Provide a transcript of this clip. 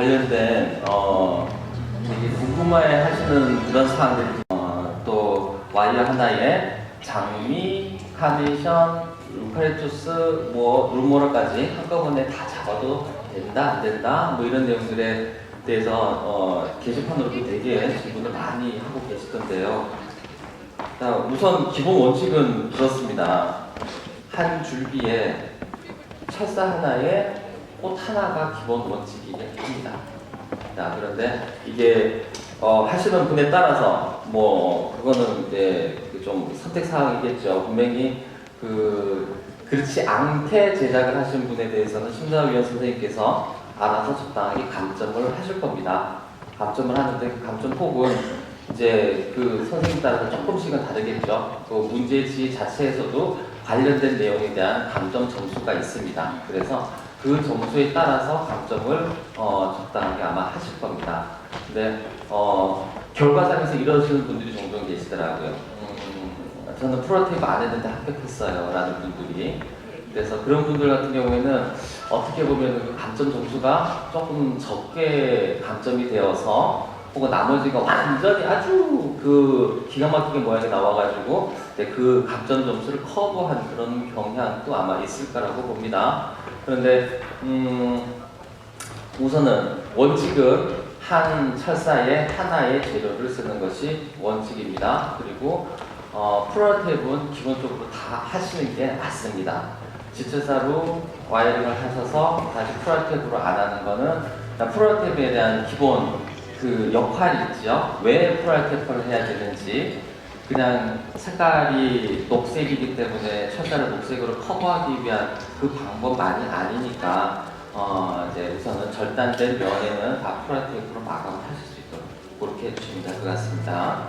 관련된 어, 되게 궁금해 하시는 그런 사항들이 어, 또 와이어 하나에 장미, 카네이션, 루카리투스, 뭐 루모라까지 한꺼번에 다 잡아도 된다 안 된다 뭐 이런 내용들에 대해서 어, 게시판으로도 되게 질문을 많이 하고 계시던데요. 자, 우선 기본 원칙은 그렇습니다. 한 줄기에 철사 하나에 꽃 하나가 기본 원칙이긴 합니다. 자, 그런데 이게 어, 하시는 분에 따라서 뭐 그거는 이제 그좀 선택 사항이겠죠. 분명히 그 그렇지 않게 제작을 하신 분에 대해서는 심사위원 선생님께서 알아서 적당하게 감점을 하실 겁니다. 감점을 하는데 그 감점 폭은 이제 그 선생님 따라서 조금씩은 다르겠죠. 그 문제지 자체에서도 관련된 내용에 대한 감점 점수가 있습니다. 그래서 그 점수에 따라서 감점을 어, 적당하게 아마 하실 겁니다. 근데 어, 결과상에서 이러시는 분들이 종종 계시더라고요. 음, 저는 프로테이프 안 했는데 합격했어요. 라는 분들이. 그래서 그런 분들 같은 경우에는 어떻게 보면 그 감점 점수가 조금 적게 감점이 되어서 혹은 나머지가 완전히 아주 그 기가 막히게 모양이 나와가지고 네, 그 감점 점수를 커버한 그런 경향도 아마 있을 거라고 봅니다. 그런데 음, 우선은 원칙은 한 철사에 하나의 재료를 쓰는 것이 원칙입니다. 그리고 어, 프로테이프는 기본적으로 다 하시는 게 맞습니다. 지철사로 와이어링을 하셔서 다시 프로테이프로 안 하는 거는 프로테이프에 대한 기본 그 역할이 있죠. 왜 프로테이프를 해야 되는지 그냥 색깔이 녹색이기 때문에 철사를 녹색으로 커버하기 위한 그 방법만이 아니니까 어 이제 우선은 절단된 면에는 다 프로테이프로 마감을 하실 수 있도록 그렇게 해주시면 될 것 같습니다.